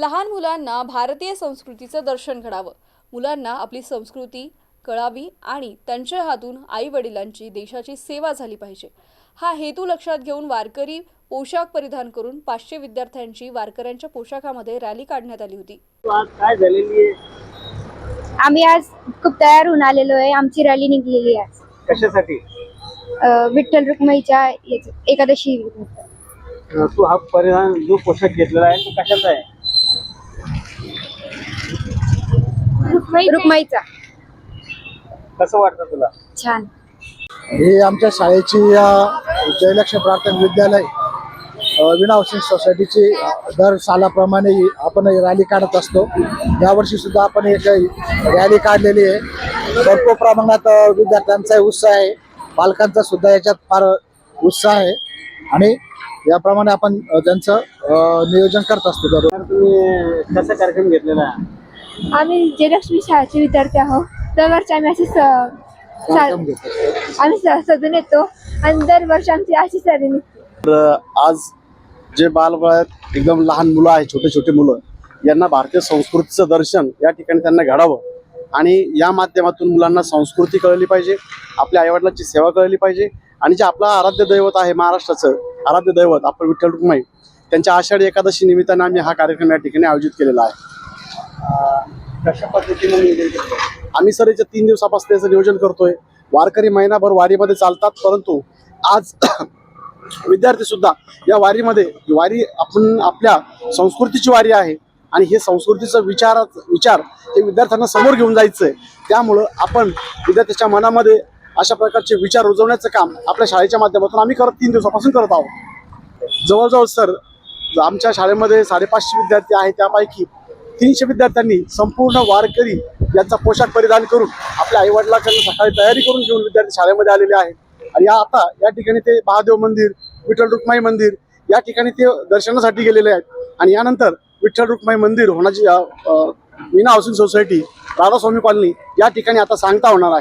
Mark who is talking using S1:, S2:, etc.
S1: लहान मुलांना भारतीय संस्कृतीचं दर्शन घडावं. मुलांना आपली संस्कृती कळावी आणि त्यांच्या हातून आई वडिलांची देशाची सेवा झाली पाहिजे. हा हेतू लक्षात घेऊन वारकरी पोशाख परिधान करून पाचशे विद्यार्थ्यांची वारकऱ्यांच्या पोशाखामध्ये रॅली काढण्यात आली होती.
S2: आज काय झालेली आहे?
S3: आम्ही आज खूप तयार होऊन आलेलो आहे. आमची रॅली निघलेली आहे आज.
S2: कशासाठी?
S3: अं, विठ्ठल रुक्माईच्या याच- एकादशी
S2: अं, तू हा परिधान जो पोशाख घेतलेला आहे तो कशाचा आहे?
S3: रुक्माईचा.
S2: कसं वाटतं तुला?
S3: छान.
S4: ही आमच्या शाळेची अ, जयलक्ष्मी प्राथमिक विद्यालय अ, विना हाऊसिंग सोसायटीची दर सालाप्रमाणे आपण ही रॅली काढत असतो. यावर्षी सुद्धा आपण एक रॅली काढलेली आहे. भरपूर प्रमाणात अ, विद्यार्थ्यांचा उत्साह आहे. पालकांचा सुद्धा याच्यात फार उत्साह आहे. आणि याप्रमाणे आपण अ, त्यांचं अ, नियोजन करत असतो दररोज.
S2: तर तुम्ही कसा कार्यक्रम घेतलेला? आहे
S3: आम्ही जयलक्ष्मी शाळेचे विद्यार्थी आहोत. दरवर्षी आम्ही अशी स-
S4: कार्यक्रम
S3: सा-
S4: घेत? असतो
S3: आम्ही सजून येतो आणि दरवर्षी आमची अशीच रॅली निघते.
S5: आज जे बालवयात आहेत एकदम लहान मुलं आहेत छोटे छोटे मुलं यांना भारतीय संस्कृतीचं दर्शन या ठिकाणी त्यांना घडावं आणि या माध्यमातून मुलांना संस्कृती कळली पाहिजे आपल्या आईवडिलांची सेवा कळली पाहिजे आणि जे आपलं आराध्य दैवत आहे महाराष्ट्राचं आराध्य दैवत आपण विठ्ठल रुक्माई त्यांच्या आषाढी एकादशी निमित्ताने आम्ही हा कार्यक्रम या ठिकाणी आयोजित केलेला आहे.
S2: कशा पद्धतीने नियोजन
S5: आम्ही सर याच्या तीन दिवसापासून याचं नियोजन करतोय. वारकरी महिनाभर वारीमध्ये चालतात परंतु आज विद्यार्थी सुद्धा या वारीमध्ये वारी आपण आपल्या संस्कृतीची वारी आहे आणि हे संस्कृतीचा विचार विचार हे विद्यार्थ्यांना समोर घेऊन जायचं आहे त्यामुळं आपण विद्यार्थ्याच्या मनामध्ये अशा प्रकारचे विचार रुजवण्याचं काम आपल्या शाळेच्या माध्यमातून आम्ही करत तीन दिवसापासून करत आहोत. जवळजवळ सर आमच्या शाळेमध्ये साडेपाचशे विद्यार्थी आहेत त्यापैकी तीनशे विद्यार्थ्यांनी संपूर्ण वारकरी यांचा पोशाख परिधान करून आपल्या आईवडिलांकडे सकाळी तयारी करून घेऊन विद्यार्थी शाळेमध्ये आलेले आहेत. आणि या आता या ठिकाणी ते महादेव मंदिर विठ्ठल रुक्माई मंदिर या ठिकाणी ते दर्शनासाठी गेलेले आहेत. आणि यानंतर विठ्ठल रुक्माई मंदिर होण्याची Meena housing society Radhaswami colony या ठिकाणी आता सांगता होणार आहे.